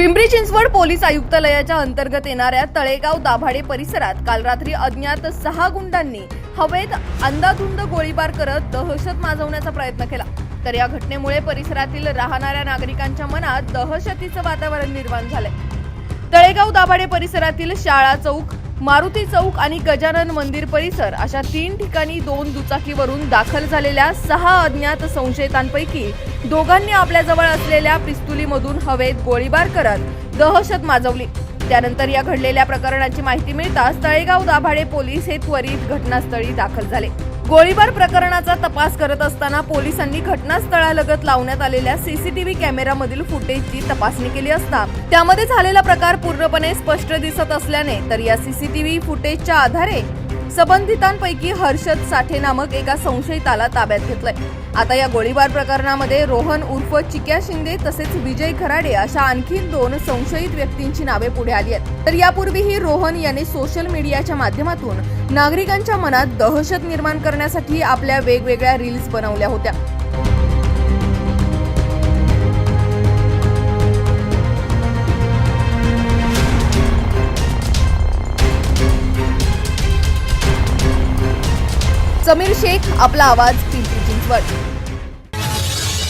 Pimpri Chinchwad police आयुक्तालयाच्या अंतर्गत येणाऱ्या तळेगाव दाभाडे परिसरात काल रात्री अज्ञात सहा गुंडांनी हवेत अंदाधुंद गोळीबार करत दहशत माजवण्याचा प्रयत्न केला. तर या घटनेमुळे परिसरातील राहणाऱ्या नागरिकांच्या मनात दहशतीचं वातावरण निर्माण झालंय. तळेगाव दाभाडे परिसरातील शाळा चौक मारुती चौक आणि गजानन मंदिर परिसर अशा तीन ठिकाणी दोन दुचाकीवरून दाखल झालेल्या सहा अज्ञात संशयितांपैकी दोघांनी आपल्याजवळ असलेल्या पिस्तुलीमधून हवेत गोळीबार करत दहशत माजवली. त्यानंतर या घडलेल्या प्रकरणाची माहिती मिळताच तळेगाव दाभाडे पोलीस हे त्वरित घटनास्थळी दाखल झाले. गोळीबार प्रकरणाचा तपास करत असताना पोलिसांनी घटनास्थळालगत लावण्यात आलेल्या सीसीटीव्ही कॅमेरामधील फुटेजची तपासणी केली असता त्यामध्ये झालेला प्रकार पूर्णपणे स्पष्ट दिसत असल्याने तर या सीसीटीव्ही फुटेजच्या आधारे संबंधितांपैकी हर्षद साठे नामक एका संशयिताला ताब्यात घेतलंय. आता या गोळीबार प्रकरणामध्ये रोहन उर्फ चिक्या शिंदे तसेच विजय खराडे अशा आणखी दोन संशयित व्यक्तींची नावे पुढे आली आहेत. तर यापूर्वीही रोहन याने सोशल मीडियाच्या माध्यमातून नागरिकांच्या मनात दहशत निर्माण करण्यासाठी आपल्या वेगवेगळ्या रील्स बनवल्या होत्या. समीर शेख आपला आवाज पिंपरी चिंचवड.